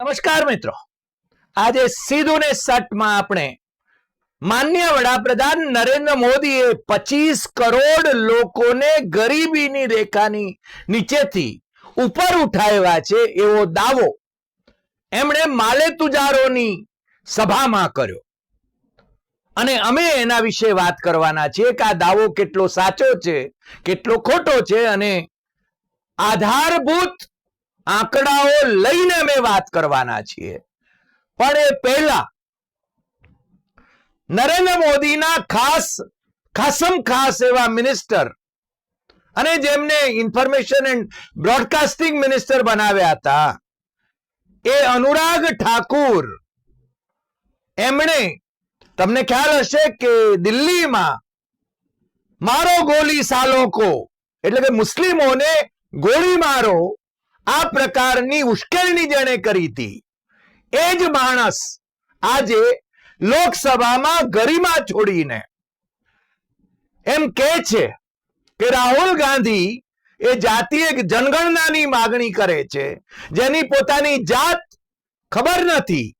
નમસ્કાર મિત્રો. આજે સીધું ને સટમાં આપણે માન્ય વડાપ્રધાન નરેન્દ્ર મોદીએ પચીસ કરોડ લોકોને ગરીબીની રેખાની નીચેથી ઉપર ઉઠાવ્યા છે એવો દાવો એમણે માલે તુજારોની સભામાં કર્યો. અને અમે એના વિશે વાત કરવાના છીએ કે આ દાવો કેટલો સાચો છે, કેટલો ખોટો છે અને આધારભૂત આંકડાઓ લઈને અમે વાત કરવાના છીએ. પણ એ પહેલા નરેન્દ્ર મોદીના ખાસ, ખાસમ ખાસ એવા મિનિસ્ટર અને જેમને ઇન્ફોર્મેશન એન્ડ બ્રોડકાસ્ટિંગ મિનિસ્ટર બનાવ્યા હતા, એ અનુરાગ ઠાકુર એમણે, તમને ખ્યાલ હશે કે દિલ્હીમાં મારો ગોલી સાલોકો, એટલે કે મુસ્લિમોને ગોળી મારો આ પ્રકારની ઉશ્કેરણી જેણે કરી હતી. એ જ માણસ આજે લોકસભામાં ગરિમા છોડીને એમ કે છે કે રાહુલ ગાંધી એ જાતીય જનગણનાની માગણી કરે છે. જેની પોતાની જાત ખબર નથી.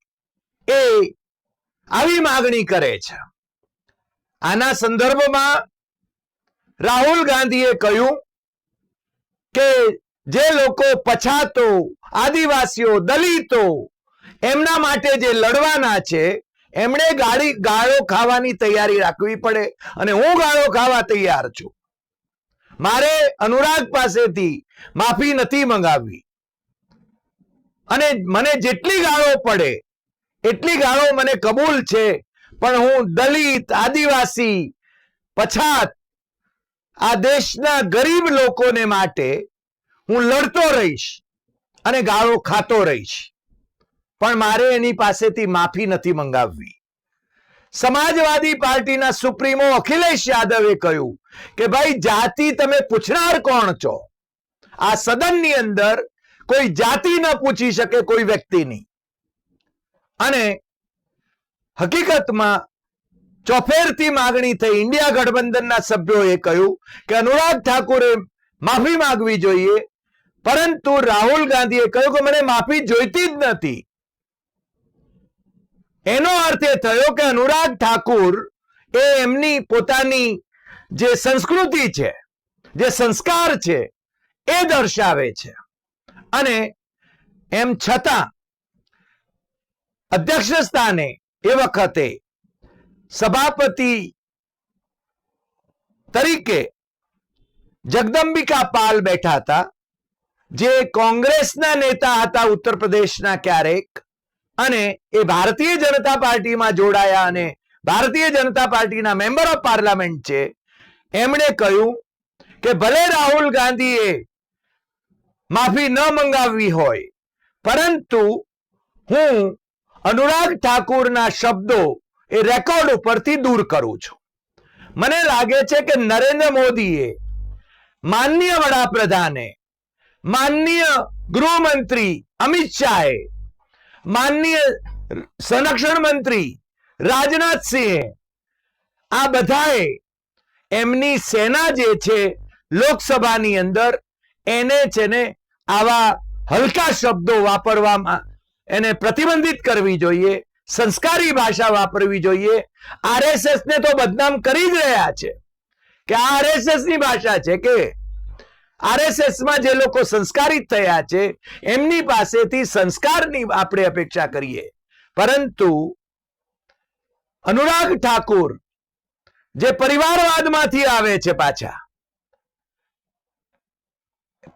એ આવી માગણી કરે છે. આના સંદર્ભમાં રાહુલ ગાંધીએ કહ્યું કે જે લોકો પછાતો, આદિવાસીઓ, દલિતો, એમના માટે જે લડવાના છે, એમણે ગાડી ગાળો ખાવાની તૈયારી રાખવી પડે અને હું ગાળો ખાવા તૈયાર છું. મારે અનુરાગ પાસેથી માફી નથી મંગાવવી. અને મને જેટલી ગાળો પડે, એટલી ગાળો મને કબૂલ છે, પણ હું દલિત, આદિવાસી, પછાત, આ દેશના ગરીબ લોકોને માટે હું લડતો રહીશ અને ગાળો ખાતો રહીશ. પણ મારે એની પાસેથી માફી નથી મંગાવવી. સમાજવાદી પાર્ટીના સુપ્રીમો અખિલેશ યાદવે કહ્યું કે, ભાઈ, જાતિ તમે પૂછનાર કોણ છો? આ સદનની અંદર કોઈ જાતિ ન પૂછી શકે કોઈ વ્યક્તિની. અને હકીકતમાં ચોફેરથી માગણી થઈ ઇન્ડિયા ગઠબંધનના સભ્યોએ કહ્યું કે, અનુરાગ ઠાકુરે માફી માંગવી જોઈએ પરંતુ રાહુલ ગાંધીએ કહ્યું કે મને માફી જોઈતી જ નથી. એનો અર્થ એ થયો કે અનુરાગ ઠાકુર એ એમની પોતાની જે સંસ્કૃતિ છે, જે સંસ્કાર છે, એ દર્શાવે છે. અને એમ છતાં અધ્યક્ષ સ્થાને એ વખતે સભાપતિ તરીકે જગદંબિકા પાલ બેઠા હતા. જે કોંગ્રેસના નેતા હતા ઉત્તર પ્રદેશના ક્યારેક અને એ ભારતીય જનતા પાર્ટીમાં જોડાયા અને ભારતીય જનતા પાર્ટીના મેમ્બર ઓફ પાર્લામેન્ટ છે, એમણે કહ્યું કે ભલે રાહુલ ગાંધીએ માફી ન મંગાવવી હોય, પરંતુ હું અનુરાગ ઠાકુરના શબ્દો એ રેકોર્ડ ઉપરથી દૂર કરું છું. મને લાગે છે કે નરેન્દ્ર મોદીએ માનનીય વડાપ્રધાને માનનીય ગૃહમંત્રી અમિત શાહે, માનનીય સંરક્ષણ મંત્રી રાજનાથસિંહે આ બધાએ એમની સેના જે છે લોકસભાની અંદર એને છે ને આવા હલકા શબ્દો વાપરવામાં એને પ્રતિબંધિત કરવી જોઈએ, સંસ્કારી ભાષા વાપરવી જોઈએ. આરએસએસ ને તો બદનામ કરી જ રહ્યા છે. કે આ આરએસએસની ભાષા છે કે આરએસએસમાં જે લોકો સંસ્કારિત થયા છે, એમની પાસેથી સંસ્કારની આપણે અપેક્ષા કરીએ. પરંતુ અનુરાગ ઠાકુર જે પરિવારવાદમાંથી આવે છે પાછા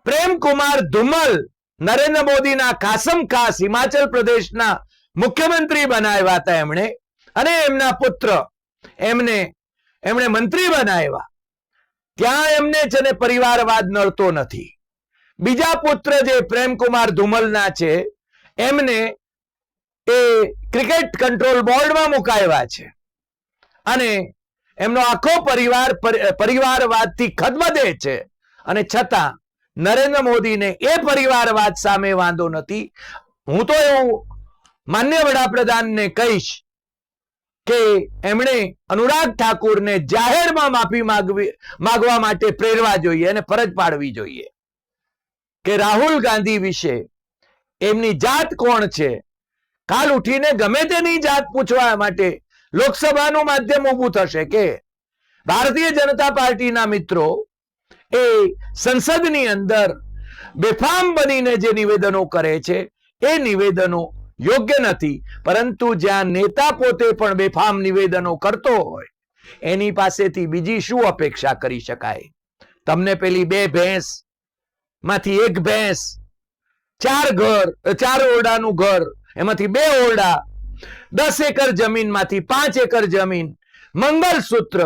પ્રેમકુમાર ધુમલ નરેન્દ્ર મોદીના ખાસમ ખાસ હિમાચલ પ્રદેશના મુખ્યમંત્રી બનાવ્યા હતા એમણે, અને એમના પુત્ર, એમને, એમણે મંત્રી બનાવ્યા. ત્યાં એમને છે ને પરિવારવાદ નડતો નથી. બીજા પુત્ર જે પ્રેમકુમાર ધુમલના છે, એમને એ ક્રિકેટ કંટ્રોલ બોર્ડમાં મુકાવ્યા છે. અને એમનો આખો પરિવાર પરી- પરિવારવાદથી ખદબદે છે. અને છતાં, નરેન્દ્ર મોદીને એ પરિવારવાદ સામે વાંધો નથી. હું તો એવું માન્ય વડાપ્રધાનને કહીશ કે એમણે અનુરાગ ઠાકુરને જાહેરમાં માફી માંગવી, માંગવા માટે પ્રેરવા જોઈએ અને ફરજ પાડવી જોઈએ. કે રાહુલ ગાંધી વિશે એમની જાત કોણ છે? કાલ ઉઠીને ગમે તેની જાત પૂછવા માટે લોકસભાનું માધ્યમ ઊભું થશે કે ભારતીય જનતા પાર્ટીના મિત્રો એ સંસદની અંદર બેફામ બનીને જે નિવેદનો કરે છે, એ નિવેદનો યોગ્ય નથી, પરંતુ જ્યાં નેતા પોતે પણ બેફામ નિવેદનો કરતો હોય, એની પાસેથી બીજી શું અપેક્ષા કરી શકાય? તમને પેલી બે ભેંસ, માંથી એક ભેંસ, ચાર ઘર ચાર ઓરડાનું ઘર, એમાંથી બે ઓરડા, દસ એકર જમીનમાંથી પાંચ એકર જમીન, મંગલસૂત્ર,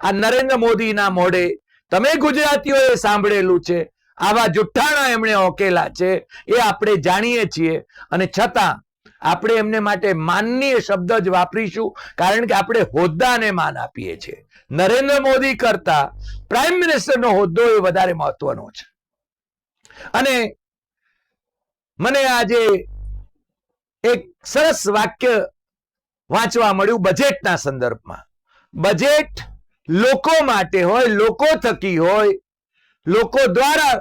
આ નરેન્દ્ર મોદીના મોઢે, તમે ગુજરાતીઓએ સાંભળેલું છે, આવા જુઠ્ઠાણા એમણે ઓકેલા છે, એ આપણે જાણીએ છીએ, અને છતાં આપણે એમને માટે માનનીય શબ્દ જ વાપરીશું, કારણ કે આપણે હોદ્દાને માન આપીએ છીએ. નરેન્દ્ર મોદી કરતા પ્રાઇમ મિનિસ્ટરનો હોદ્દો એ વધારે મહત્વનો છે. અને મને આજે એક સરસ વાક્ય વાંચવા મળ્યું બજેટના સંદર્ભમાં. બજેટ લોકો માટે હોય, લોકો થકી હોય, લોકો દ્વારા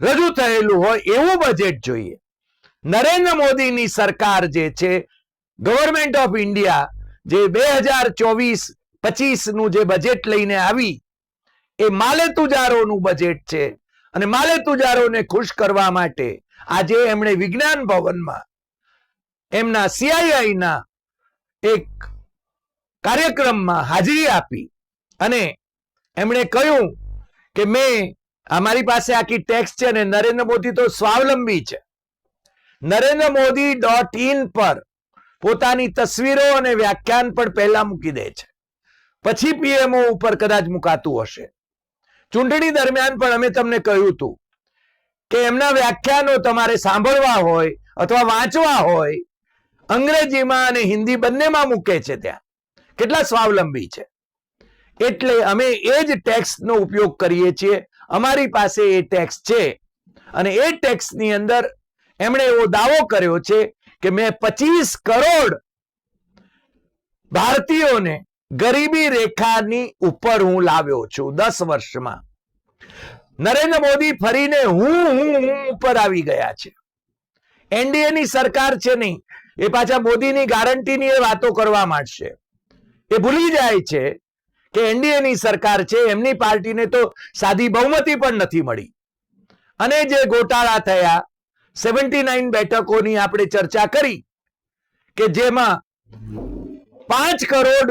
રજૂ થયેલું હોય એવું બજેટ જોઈએ. નરેન્દ્ર મોદીની સરકાર જે છે ગવર્મેન્ટ ઓફ ઇન્ડિયા જે બે હજાર ચોવીસ પચીસનું જે બજેટ લઈને આવી, એ માલે તુજારોનું બજેટ છે. અને માલે તુજારોને ખુશ કરવા માટે આજે એમણે વિજ્ઞાન ભવનમાં એમના સીઆઈઆઈના એક કાર્યક્રમમાં હાજરી આપી. અને એમણે કહ્યું કે મેં અમારી પાસે આખી ટેક્સ છે ને નરેન્દ્ર મોદી તો સ્વાવલંબી છે. નરેન્દ્ર મોદી ડોટ ઇન પર પોતાની તસવીરો અને વ્યાખ્યાન પણ પહેલા મૂકી દે છે. પછી પીએમઓ ઉપર કદાચ મુકાતું હશે. ચૂંટણી દરમિયાન પણ અમે તમને કહ્યું હતું કે એમના વ્યાખ્યાનો તમારે સાંભળવા હોય અથવા વાંચવા હોય, અંગ્રેજીમાં અને હિન્દી બંનેમાં મૂકે છે ત્યાં. કેટલા સ્વાવલંબી છે. એટલે અમે એ જ ટેક્સનો ઉપયોગ કરીએ છીએ. અમારી પાસે એ ટેક્સ છે અને એ ટેક્સની અંદર એમણે એવો દાવો કર્યો છે કે મેં પચીસ કરોડ ભારતીયોને ગરીબી રેખાની ઉપર હું લાવ્યો છું દસ વર્ષમાં. નરેન્દ્ર મોદી ફરીને હું હું હું ઉપર આવી ગયા છે. એનડીએ ની સરકાર છે નહીં, એ પાછા મોદીની ગારંટીની એ વાતો કરવા માંડશે. એ ભૂલી જાય છે કે એનડીએ ની સરકાર છે, એમની પાર્ટીને તો સાદી બહુમતી પણ નથી મળી. અને જે ગોટાળા થયા સેવન્ટી નાઇન બેઠકોની આપણે ચર્ચા કરી કે જેમાં પાંચ કરોડ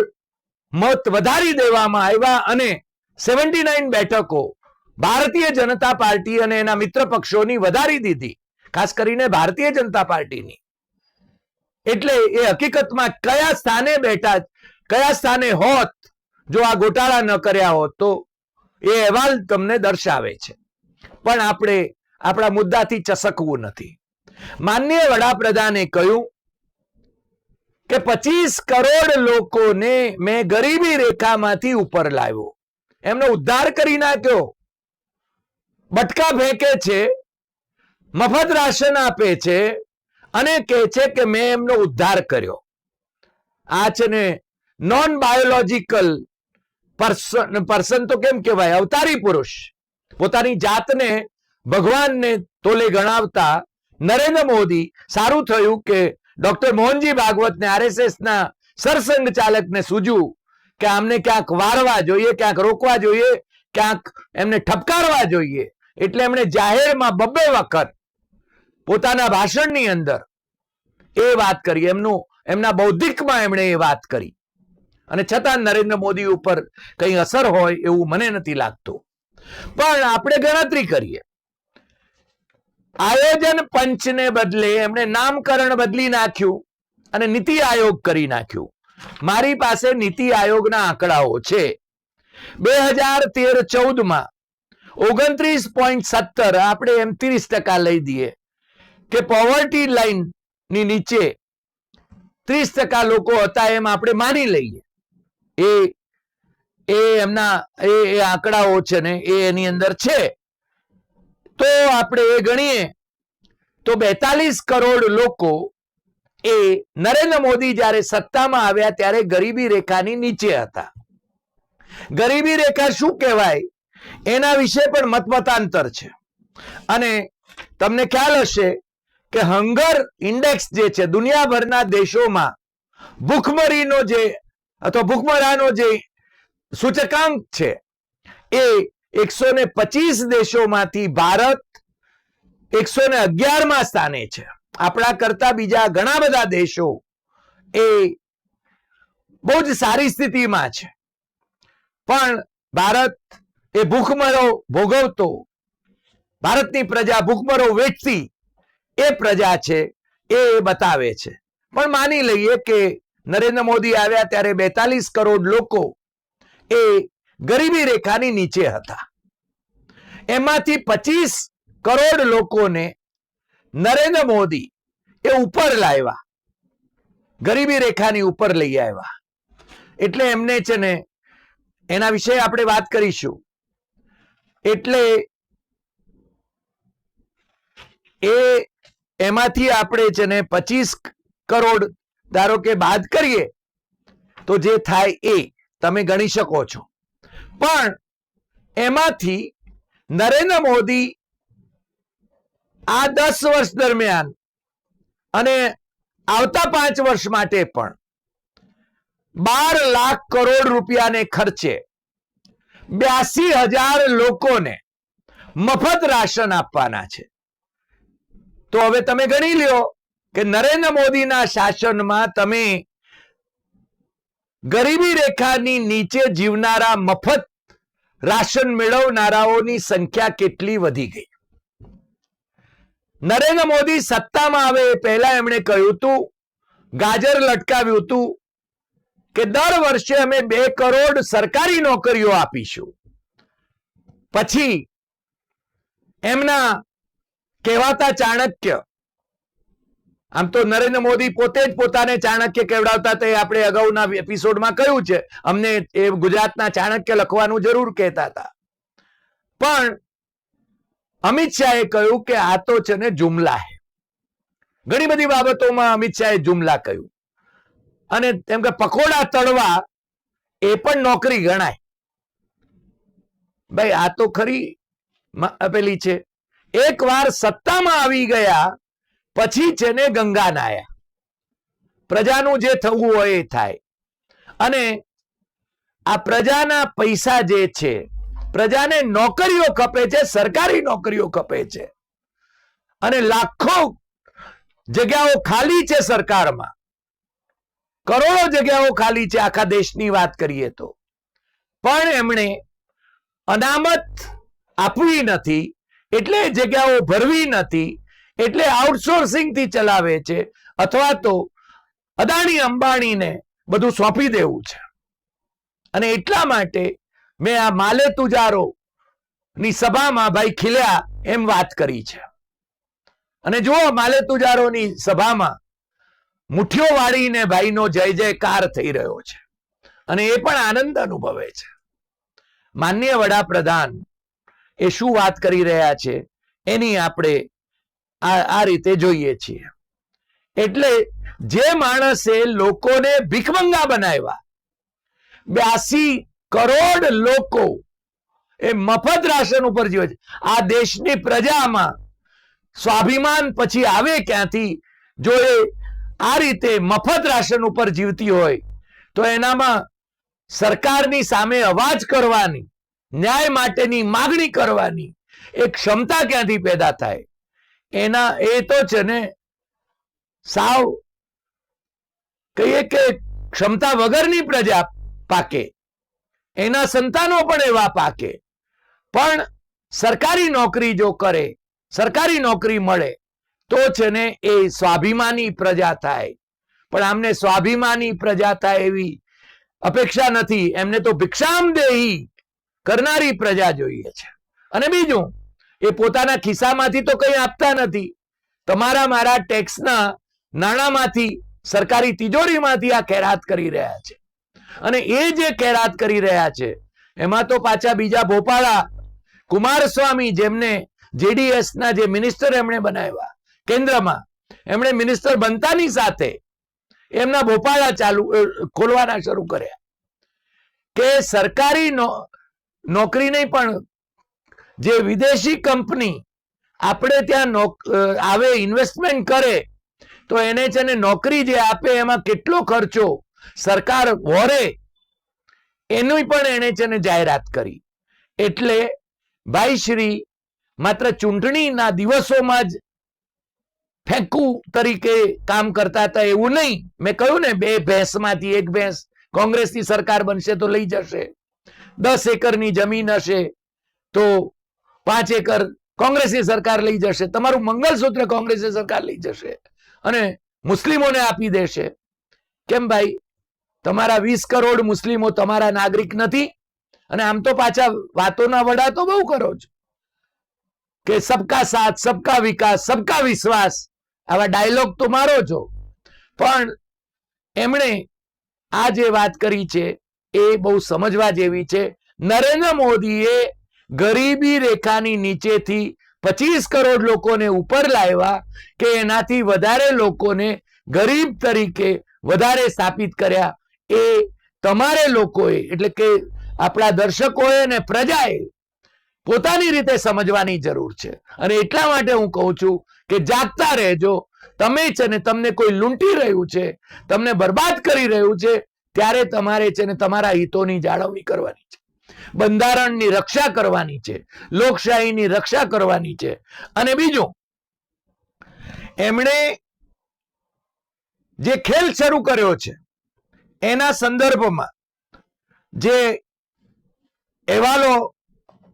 મત વધારી દેવામાં આવ્યા અને સેવન્ટી નાઇન બેઠકો ભારતીય જનતા પાર્ટી અને એના મિત્ર પક્ષોની વધારી દીધી. ખાસ કરીને ભારતીય જનતા પાર્ટીની. એટલે એ હકીકતમાં કયા સ્થાને બેઠા, કયા સ્થાને હોત, જો આ ગોટાળા ન કર્યા હોત તો એ અહેવાલ તમને દર્શાવે છે. પણ આપણે આપણા મુદ્દાથી ચસકવું નથી. માનનીય વડાપ્રધાને કહ્યું કે પચીસ કરોડ લોકોને મેં ગરીબી રેખામાંથી ઉપર લાવ્યો. એમનો ઉદ્ધાર કરી નાખ્યો. બટકા ફેંકે છે, મફત રાશન આપે છે અને કહે છે કે મેં એમનો ઉદ્ધાર કર્યો. આ છે ને નોન બાયોલોજીકલ પર્સન પર્સન તો કેમ કહેવાય? અવતારી પુરુષ. પોતાની જાતને ભગવાનને તોલે ગણાવતા નરેન્દ્ર મોદી સારું થયું કે ડોક્ટર મોહનજી ભાગવતને આરએસએસના સરસંઘ ચાલકને સૂજ્યું કે આમને ક્યાંક વારવા જોઈએ, ક્યાંક રોકવા જોઈએ, ક્યાંક એમને ઠપકારવા જોઈએ. એટલે એમણે જાહેરમાં બબ્બે વખત પોતાના ભાષણની અંદર એ વાત કરી. એમનું, એમના બૌદ્ધિકમાં એમણે એ વાત કરી. અને છતાં નરેન્દ્ર મોદી ઉપર કંઈ અસર હોય એવું મને નથી લાગતું. પણ આપણે ગણતરી કરીએ. આયોજન પંચને બદલે એમણે નામકરણ બદલી નાખ્યું અને નીતિ આયોગ કરી નાખ્યું. મારી પાસે નીતિ આયોગના આંકડાઓ છે. બે હજાર તેર ચૌદમાં ઓગણત્રીસ પોઈન્ટ સત્તર આપણે એમ ત્રીસ ટકા લઈ દઈએ કે પોવર્ટી લાઈનની નીચે ત્રીસ ટકા લોકો હતા એમ આપણે માની લઈએ. એ એ એમના, એ એ આંકડાઓ છે ને એ એની અંદર છે. તો આપણે એ ગણીએ. તો બેતાલીસ કરોડ લોકો એ નરેન્દ્ર મોદી જ્યારે સત્તામાં આવ્યા ત્યારે ગરીબી રેખાની નીચે હતા. ગરીબી રેખા શું કહેવાય? એના વિશે પણ મતમતાંતર છે. અને તમને ખ્યાલ હશે કે હંગર ઇન્ડેક્સ જે છે, દુનિયાભરના દેશોમાં ભૂખમરીનો જે અથવા ભૂખમરાનો જે સૂચકાંક છે, એ એકસો ને પચીસ દેશોમાંથી ભારત એકસો ને અગિયારમાં સ્થાને છે. આપણા કરતા બીજા ઘણા બધા દેશો એ બહુ જ સારી સ્થિતિમાં છે. પણ ભારત એ ભૂખમરો ભોગવતો, ભારતની પ્રજા ભૂખમરો વેચતી એ પ્રજા છે એ બતાવે છે. પણ માની લઈએ કે નરેન્દ્ર મોદી આવ્યા ત્યારે બેતાલીસ કરોડ લોકો એ ગરીબી રેખાની નીચે હતા. એમાંથી પચીસ કરોડ લોકોને નરેન્દ્ર મોદી એ ઉપર લાવ્યા. ગરીબી રેખાની ઉપર લઈ આવ્યા. એટલે એમને છે ને એના વિશે આપણે વાત કરીશું. એટલે એ એમાંથી આપણે છે ને પચીસ કરોડ ધારો કે બાદ કરીએ, તો જે થાય એ તમે ગણી શકો છો. પણ એમાંથી નરેન્દ્ર મોદી આ દસ વર્ષ દરમિયાન અને આવતા પાંચ વર્ષ માટે પણ બાર લાખ કરોડ રૂપિયાને ખર્ચે બ્યાસી હજાર લોકોને મફત રાશન આપવાના છે. તો હવે તમે ગણી લ્યો કે નરેન્દ્ર મોદીના શાસનમાં તમે ગરીબી રેખાની નીચે જીવનારા મફત રાશન મેળવનારાઓની સંખ્યા કેટલી વધી ગઈ? નરેન્દ્ર મોદી સત્તામાં આવે એ પહેલા એમણે કહ્યું હતું, ગાજર લટકાવ્યું હતું કે દર વર્ષે અમે બે કરોડ સરકારી નોકરીઓ આપીશું. પછી એમના કહેવાતા ચાણક્ય આમ તો નરેન્દ્ર મોદી પોતે જ પોતાને ચાણક્ય કેવડાવતા તે આપણે અગાઉના એપિસોડમાં કહ્યું છે. અમને એ ગુજરાતના ચાણક્ય લખવાનું જરૂર કહેતા હતા. પણ અમિત શાહે કહ્યું કે આ તો છે ને જુમલા હે. ઘણી બધી બાબતોમાં અમિત શાહે જુમલા કહ્યું. અને એમ કે પકોડા તળવા એ પણ નોકરી ગણાય. ભાઈ, આ તો ખરી પેલી છે. એક વાર સત્તામાં આવી ગયા પછી છે ને ગંગા નાયા. પ્રજાનું જે થવું હોય એ થાય. અને આ પ્રજાના પૈસા જે છે, પ્રજાને નોકરીઓ ખપે છે, સરકારી નોકરીઓ ખપે છે. અને લાખો જગ્યાઓ ખાલી છે સરકારમાં. કરોડો જગ્યાઓ ખાલી છે આખા દેશની વાત કરીએ તો. પણ એમણે અનામત આપવી નથી, એટલે જગ્યાઓ ભરવી નથી એટલે આઉટસોર્સિંગથી ચલાવે છે. અથવા તો અદાણી અંબાણીને બધું સોંપી દેવું છે. અને એટલા માટે મેં આ માલે તુજારો ની સભામાં ભાઈ ખીલ્યા એમ વાત કરી છે. અને જુઓ માલે તુજારોની સભામાં મુઠ્ઠીઓ વાળીને ભાઈનો જય જયકાર થઈ રહ્યો છે. અને એ પણ આનંદ અનુભવે છે. માન્ય વડાપ્રધાન એ શું વાત કરી રહ્યા છે? એની આપણે આ રીતે જોઈએ છીએ. એટલે જે માણસે લોકોને ભીખમંગા બનાવ્યા, બ્યાસી કરોડ લોકો એ મફત રાશન ઉપર જીવે છે. આ દેશની પ્રજામાં સ્વાભિમાન પછી આવે ક્યાંથી? જો એ આ રીતે મફત રાશન ઉપર જીવતી હોય, તો એનામાં સરકારની સામે અવાજ કરવાની, ન્યાય માટેની માગણી કરવાની, એ ક્ષમતા ક્યાંથી પેદા થાય? એના એ તો છે ને સાવ કહીએ કે ક્ષમતા વગરની પ્રજા પાકે. એના સંતાનો પણ એવા પાકે. પણ સરકારી નોકરી જો કરે, સરકારી નોકરી મળે, તો છે ને એ સ્વાભિમાની પ્રજા થાય. પણ આમને સ્વાભિમાની પ્રજા થાય એવી અપેક્ષા નથી. એમને તો ભિક્ષામ દેહી કરનારી પ્રજા જોઈએ છે. અને બીજું એ પોતાના ખિસ્સામાંથી તો કંઈ આપતા નથી. તમારા મારા ટેક્સના નાણામાંથી સરકારી તિજોરીમાંથી આ ખેરાત કરી રહ્યા છે. અને એ જે ખેરાત કરી રહ્યા છે, એમાં તો પાછા બીજા ભોપાળા કુમારસ્વામી જેમને જેડીએસના જે મિનિસ્ટર એમણે બનાવ્યા, કેન્દ્રમાં એમણે મિનિસ્ટર બનતાની સાથે એમના ભોપાળા ચાલુ ખોલવાના શરૂ કર્યા. કે સરકારી નોકરી નહીં પણ જે વિદેશી કંપની આપણે ત્યાં આવે ઇન્વેસ્ટમેન્ટ કરે, તો એને છે ને નોકરી જે આપે એમાં કેટલો ખર્ચો સરકાર વોરે, એની પણ એને છે ને જાહેરાત કરી. એટલે ભાઈ શ્રી, માત્ર ચૂંટણીના દિવસોમાં જ ફેંકું તરીકે કામ કરતા હતા એવું નહીં. મેં કહ્યું ને, બે ભેંસમાંથી એક ભેંસ કોંગ્રેસની સરકાર બનશે તો લઈ જશે. દસ એકરની જમીન હશે તો પાંચ એકર કોંગ્રેસની સરકાર લઈ જશે. તમારું મંગલસૂત્ર કોંગ્રેસની સરકાર લઈ જશે અને મુસ્લિમોને આપી દેશે. કેમ ભાઈ? તમારા વીસ કરોડ મુસ્લિમો તમારા નાગરિક નથી અને આમ તો પાછા વાતોના વડા તો બહુ કરો છો. કે સબકા સાથ, સબકા વિકાસ, સબકા વિશ્વાસ, આવા ડાયલોગ તો મારો છો. પણ એમણે આ જે વાત કરી છે એ બહુ સમજવા જેવી છે. નરેન્દ્ર મોદીએ ગરીબી રેખાની નીચેથી પચીસ કરોડ લોકોને ઉપર લાવ્યા કે એનાથી વધારે લોકોને ગરીબ તરીકે વધારે સ્થાપિત કર્યા. એ તમારે લોકોએ, એટલે કે આપણા દર્શકોએ અને પ્રજાએ પોતાની રીતે સમજવાની જરૂર છે. અને એટલા માટે હું કહું છું કે જાગતા રહેજો. તમે છે ને તમને કોઈ લૂંટી રહ્યું છે, તમને બરબાદ કરી રહ્યું છે, ત્યારે તમારે છે ને તમારા હિતોની જાળવણી કરવાની છે. બંધારણની રક્ષા કરવાની છે, લોકશાહીની રક્ષા કરવાની છે. અને બીજું, એમણે જે ખેલ શરૂ કર્યો છે, એના સંદર્ભમાં જે અહેવાલો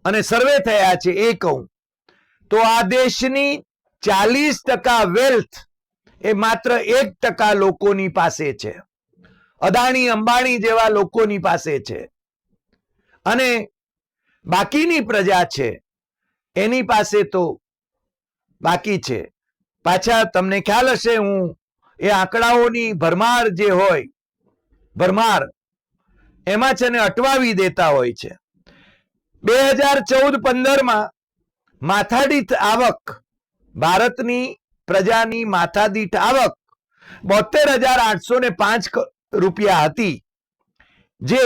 અને સર્વે થયા છે એ કહું, તો આ દેશની ચાલીસ ટકા વેલ્થ એ માત્ર એક ટકા લોકોની પાસે છે. અદાણી, અંબાણી જેવા લોકોની પાસે છે. અને બાકીની પ્રજા છે, એની પાસે તો બાકી છે. પાછા તમને ખ્યાલ હશે, હું એ આંકડાઓની ભરમાર જે હોય, ભરમાર, એમાં છે ને અટવાવી દેતા હોય છે. બે હજાર ચૌદ પંદરમાં માથાદીઠ આવક, ભારતની પ્રજાની માથાદીઠ આવક બોતેર હજાર આઠસો ને પાંચ રૂપિયા હતી, જે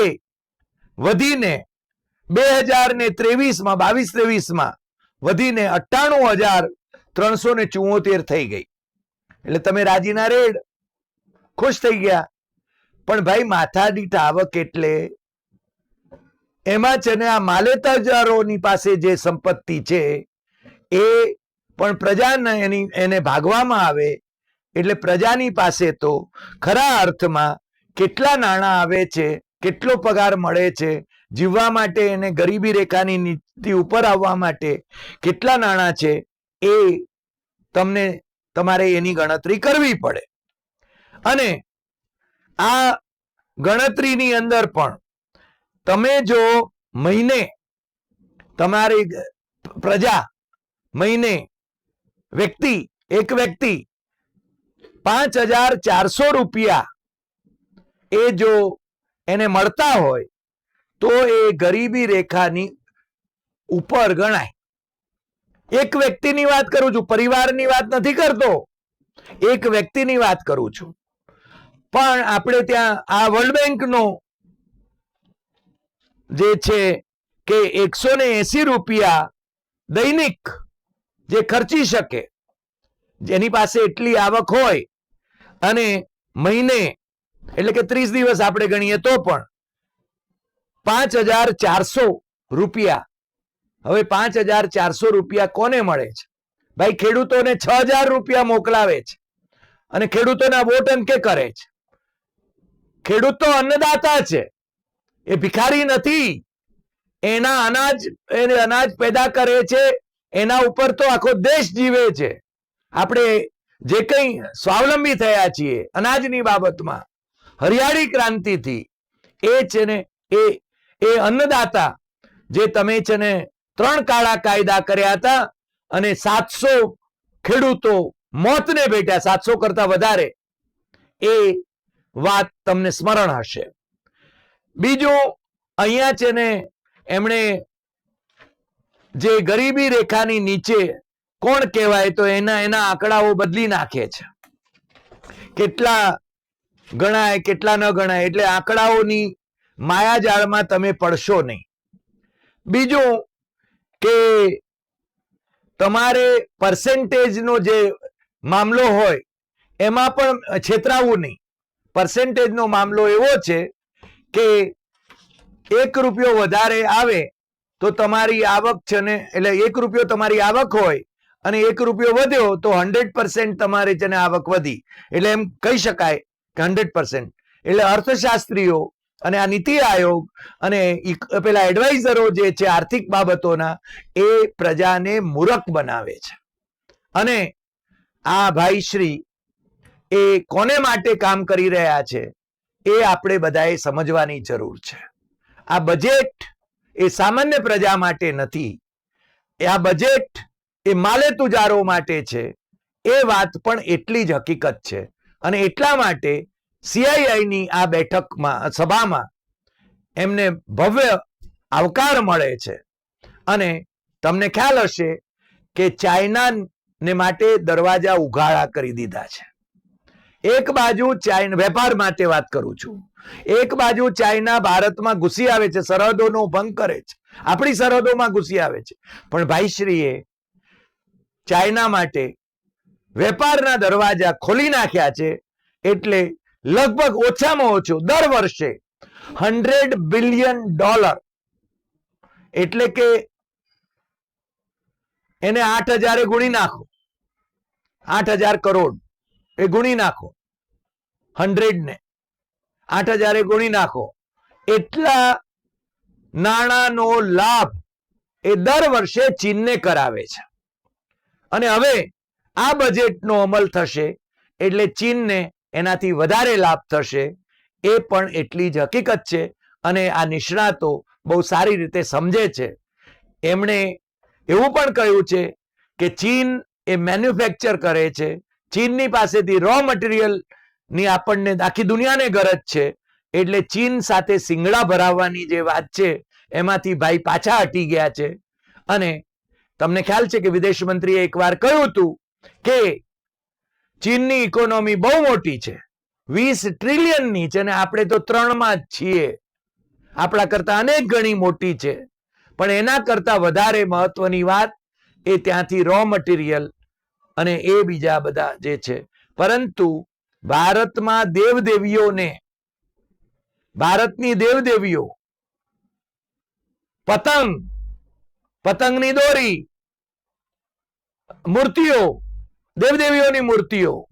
વધીને બે હજાર ને ત્રેવીસમાં, બાવીસ ત્રેવીસમાં વધીને અઠ્ઠાણું હજાર ત્રણસો ને ચુમ્મોતેર થઈ ગઈ. એટલે તમે રાજીના રેડ. ખુશ થઈ ગયા. પણ ભાઈ માથાદીઠ આવક એટલે એમાં છે ને આ માલેતાજારોની પાસે જે સંપત્તિ છે, એ પણ પ્રજાને એની, એને ભાગવામાં આવે. એટલે પ્રજાની પાસે તો ખરા અર્થમાં કેટલા નાણાં આવે છે, કેટલો પગાર મળે છે જીવવા માટે એને ગરીબી રેખાની નીતિ ઉપર આવવા માટે કેટલા નાણાં છે એ તમને, તમારે એની ગણતરી કરવી પડે. અને આ ગણતરીની અંદર પણ તમે જો મહિને તમારી પ્રજા મહિને વ્યક્તિ, એક વ્યક્તિ પાંચ હજાર ચારસો રૂપિયા એ જો એને મળતા હોય તો એ ગરીબી રેખાની ઉપર ગણાય. એક વ્યક્તિની વાત કરું છું, પરિવારની વાત નથી કરતો. એક વ્યક્તિની વાત કરું છું. પણ આપણે ત્યાં આ વર્લ્ડ બેંકનો જે છે કે એકસો ને એસી રૂપિયા દૈનિક જે ખર્ચી શકે, જેની પાસે એટલી આવક હોય અને મહિને, એટલે કે ત્રીસ દિવસ આપણે ગણીએ તો પણ પાંચ હજાર ચારસો રૂપિયા. હવે પાંચ હજાર ચારસો રૂપિયા કોને મળે છે? ભાઈ, ખેડૂતોને છ હજાર રૂપિયા મોકલાવે છે. અને ખેડૂતોના વોટ અંકે કરે છે? ખેડૂત તો અન્નદાતા છે. એ ભિખારી નથી. એના અનાજ, એને અનાજ પેદા કરે છે. એના ઉપર તો આખો દેશ જીવે છે. આપણે જે કંઈ સ્વાવલંબી થયા છીએ અનાજની બાબતમાં, હરિયાળી ક્રાંતિથી, એ છે ને, એ એ અન્નદાતા, જે તમે છે ને ત્રણ કાળા કાયદા કર્યા હતા અને સાતસો ખેડૂતો મોતને ભેટ્યા, સાતસો કરતા વધારે, એ વાત તમને સ્મરણ હશે. બીજું અહીંયા છે ને એમણે જે ગરીબી રેખાની નીચે કોણ કહેવાય તો એના એના આંકડાઓ બદલી નાખે છે. કેટલા ગણાય, કેટલા ન ગણાય, એટલે આંકડાઓની માયાજાળમાં તમે પડશો નહીં. બીજું કે તમારે પર્સેન્ટેજનો જે મામલો હોય, એમાં પણ છેતરાવું નહીં. પર્સેન્ટેજનો મામલો એવો છે કે એક રૂપિયો વધારે આવે તો તમારી આવક છે ને, એટલે એક રૂપિયો તમારી આવક હોય અને એક રૂપિયો વધ્યો તો હંડ્રેડ પર્સેન્ટ તમારે છે ને આવક વધી. એટલે એમ કહી શકાય કે હંડ્રેડ પર્સન્ટ એટલે અર્થશાસ્ત્રીઓ અને આ નીતિ આયોગ અને પેલા એડવાઇઝરો જે છે આર્થિક બાબતોના, એ પ્રજાને મૂરખ બનાવે છે. અને આ ભાઈ શ્રી એ કોને માટે કામ કરી રહ્યા છે એ આપણે બધાએ સમજવાની જરૂર છે. આ બજેટ એ સામાન્ય પ્રજા માટે નથી. આ બજેટ એ માલે તુજારો માટે છે. એ વાત પણ એટલી જ હકીકત છે. અને એટલા માટે સીઆઈઆઈની આ બેઠકમાં, સભામાં એમને ભવ્ય આવકાર મળે છે. અને તમને ખ્યાલ હશે કે ચાઇના ને માટે દરવાજા ઉઘાડા કરી દીધા છે. એક બાજુ ચાઇના, વેપાર માટે વાત કરું છું. એક બાજુ ચાઇના ભારતમાં ઘૂસી આવે છે, સરહદોનો ભંગ કરે છે. આપણી સરહદોમાં ઘૂસી આવે છે. પણ ભાઈશ્રીએ ચાઇના માટે વેપારના દરવાજા ખોલી નાખ્યા છે એટલે લગભગ ઓછામાં ઓછું દર વર્ષે હંડ્રેડ બિલિયન ડોલર. એટલે કે એને આઠ હજારે ગુણી નાખો. આઠ હજાર કરોડ એ ગુણી નાખો. હંડ્રેડ ને આઠ હજારે ગુણી નાખો. એટલા નાણાંનો લાભ એ દર વર્ષે ચીનને કરાવે છે. અને હવે આ બજેટનો અમલ થશે એટલે ચીનને એનાથી વધારે લાભ થશે, એ પણ એટલી જ હકીકત છે અને આ નિષ્ણાતો બહુ સારી રીતે સમજે છે. એમણે એવું પણ કહ્યું છે કે ચીન એ મેન્યુફેક્ચર કરે છે. ચીનની પાસેથી રો મટીરિયલની આપણને આખી દુનિયાને ગરજ છે. એટલે ચીન સાથે સિંગડા ભરાવવાની જે વાત છે, એમાંથી ભાઈ પાછા હટી ગયા છે. અને તમને ખ્યાલ છે કે વિદેશ મંત્રીએ એકવાર કહ્યું હતું કે ચીનની ઇકોનોમી બહુ મોટી છે. વીસ ટ્રિલિયનની છે અને આપણે તો ત્રણમાં જ છીએ. આપણા કરતા અનેક ગણી મોટી છે. પણ એના કરતા વધારે મહત્વની વાત એ ત્યાંથી રો મટીરિયલ અને એ બીજા બધા જે છે. પરંતુ ભારતમાં દેવદેવીઓને, ભારતની દેવદેવીઓ, પતંગ, પતંગની દોરી, મૂર્તિઓ દેવદેવીઓની મૂર્તિઓ.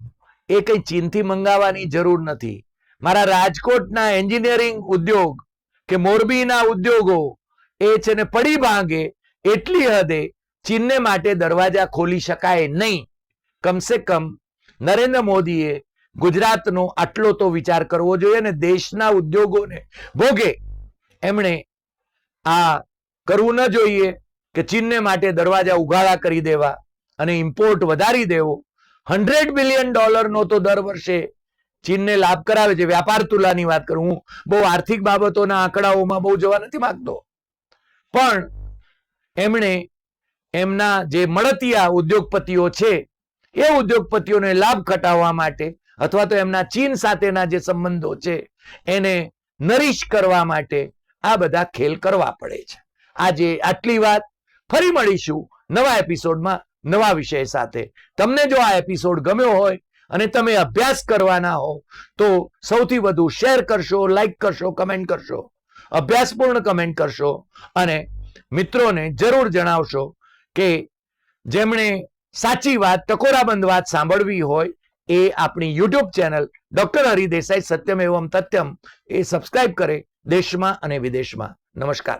એ કઈ ચીનથી મંગાવવાની જરૂર નથી. મારા રાજકોટના એન્જિનિયરિંગ ઉદ્યોગ કે મોરબીના ઉદ્યોગો એ છે ને પડી ભાંગે એટલી હદે ચીનને માટે દરવાજા ખોલી શકાય નહીં. કમસે કમ નરેન્દ્ર મોદીએ ગુજરાતનો આટલો તો વિચાર કરવો જોઈએ ને દેશના ઉદ્યોગોને ભોગે. એમણે આ કરવું ન જોઈએ કે ચીનને માટે દરવાજા ઉઘાડા કરી દેવા. અને ઇમ્પોર્ટ વધારી દેવો. હંડ્રેડ બિલિયન ડોલરનો તો દર વર્ષે ચીનને લાભ કરાવે છે. વ્યાપાર તુલાની વાત કરું હું. બહુ આર્થિક બાબતોના આંકડાઓમાં બહુ જવા નથી માંગતો. પણ એમણે એમના જે મળતિયા ઉદ્યોગપતિઓ છે, એ ઉદ્યોગપતિઓને લાભ ઘટાડવા માટે અથવા તો એમના ચીન સાથેના જે સંબંધો છે, એને નરીશ કરવા માટે આ બધા ખેલ કરવા પડે છે. આજે આટલી વાત. ફરી મળીશું નવા એપિસોડમાં નવા વિષય સાથે. તમને જો આ એપિસોડ ગમ્યો હોય અને તમે અભ્યાસ કરવાના હો, તો સૌથી વધુ શેર કરશો લાઈક કરશો કમેન્ટ કરશો. અભ્યાસપૂર્ણ કમેન્ટ કરશો અને મિત્રોને જરૂર જણાવશો કે જેમણે સાચી વાત, ટકોરાબંધ વાત સાંભળવી હોય એ આપણી યુટ્યુબ ચેનલ ડોક્ટર હરિદેસાઈ સત્યમ એવમ તથ્યમ એ સબસ્ક્રાઇબ કરે દેશમાં અને વિદેશમાં. નમસ્કાર.